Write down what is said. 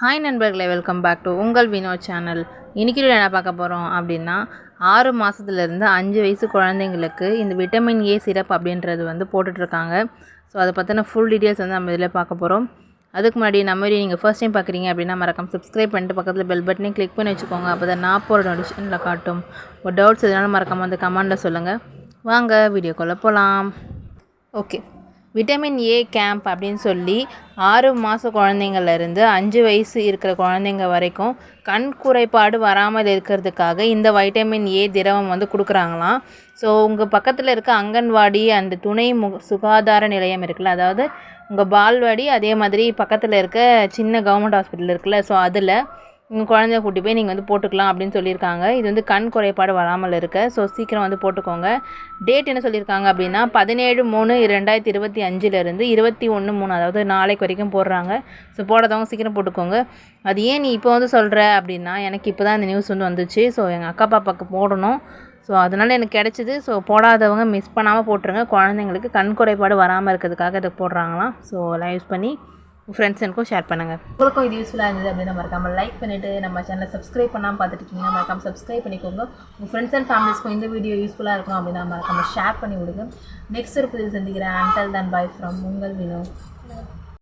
Hi நண்பர்களே welcome back to உங்கள் Vino channel இன்றைக்கி என்ன பார்க்க போகிறோம் அப்படின்னா ஆறு மாதத்துலேருந்து அஞ்சு வயசு குழந்தைங்களுக்கு இந்த விட்டமின் ஏ சிரப் அப்படின்றது வந்து போட்டுட்ருக்காங்க. ஸோ அதை பற்றின ஃபுல் டீட்டெயில்ஸ் வந்து நம்ம இதில் பார்க்க போகிறோம் அதுக்கு முன்னாடி நம்ம நீங்கள் ஃபஸ்ட் டைம் பார்க்குறீங்க அப்படின்னா மறக்காம சப்ஸ்கிரைப் பண்ணிட்டு பக்கத்தில் பெல் பட்டனே கிளிக் பண்ணி வச்சுக்கோங்க. அப்போ தான் நான் போகிற நோட்டிஃபிகேஷனில் காட்டும். ஒரு டவுட்ஸ் எதனாலும் மறக்காமல் வந்து கமெண்டில் சொல்லுங்கள் வாங்க வீடியோக்குள்ளே போகலாம் ஓகே விட்டமின் ஏ கேம்ப் அப்படின்னு சொல்லி ஆறு மாத குழந்தைங்கள்லேருந்து அஞ்சு வயசு இருக்கிற குழந்தைங்க வரைக்கும் கண் குறைபாடு வராமல் இருக்கிறதுக்காக இந்த வைட்டமின் ஏ திரவம் வந்து கொடுக்குறாங்களாம். ஸோ உங்கள் பக்கத்தில் இருக்க அங்கன்வாடி அந்த துணை மு சுகாதார நிலையம் இருக்குல்ல அதாவது உங்கள் பால்வாடி அதே மாதிரி பக்கத்தில் இருக்க சின்ன கவர்மெண்ட் ஹாஸ்பிட்டல் இருக்குல்ல ஸோ அதில் குழந்தைய கூட்டி போய் நீங்கள் வந்து போட்டுக்கலாம் அப்படின்னு சொல்லியிருக்காங்க. இது வந்து கண் குறைபாடு வராமல் இருக்க. ஸோ சீக்கிரம் வந்து போட்டுக்கோங்க. டேட் என்ன சொல்லியிருக்காங்க அப்படின்னா பதினேழு மூணு ரெண்டாயிரத்தி இருபத்தி அஞ்சுலேருந்து இருபத்தி ஒன்று மூணு அதாவது நாளைக்கு வரைக்கும் போடுறாங்க. ஸோ போடாதவங்க சீக்கிரம் போட்டுக்கோங்க. அது ஏன் நீ இப்போ வந்து சொல்கிற அப்படின்னா எனக்கு இப்போ தான் இந்த நியூஸ் வந்து வந்துச்சு. ஸோ எங்கள் அக்கா பாப்பாவுக்கு போடணும். ஸோ அதனால் எனக்கு கிடச்சிது. ஸோ போடாதவங்க மிஸ் பண்ணாமல் போட்டுருங்க. குழந்தைங்களுக்கு கண் குறைபாடு வராமல் இருக்கிறதுக்காக இதை போடுறாங்களாம். ஸோ எல்லாம் யூஸ் பண்ணி ஃப்ரெண்ட்ஸ் ஃப்ரெண்ட்ஸுக்கும் ஷேர் பண்ணுங்கள் உங்களுக்கும் இது யூஸ்ஃபுல்லாக இருந்தது அப்படின்னு மறக்காமல் லைக் பண்ணிவிட்டு நம்ம சேனலை சப்ஸ்கிரைப் பண்ணாமல் பார்த்துட்டு இருக்கீங்க மறக்காமல் சப்ஸ்கிரைப் பண்ணிக்கோங்க. உங்கள் ஃப்ரெண்ட்ஸ் அண்ட் ஃபேமிலிஸ்க்கும் இந்த வீடியோ யூஸ்ஃபுல்லாக இருக்கும் அப்படின்னா மறக்காமல் ஷேர் பண்ணி விடுங்க. நெக்ஸ்ட் ஒரு புதிய சந்திக்கிறேன். அண்டல் தன் பாய் ஃப்ரம் உங்கள் வினோ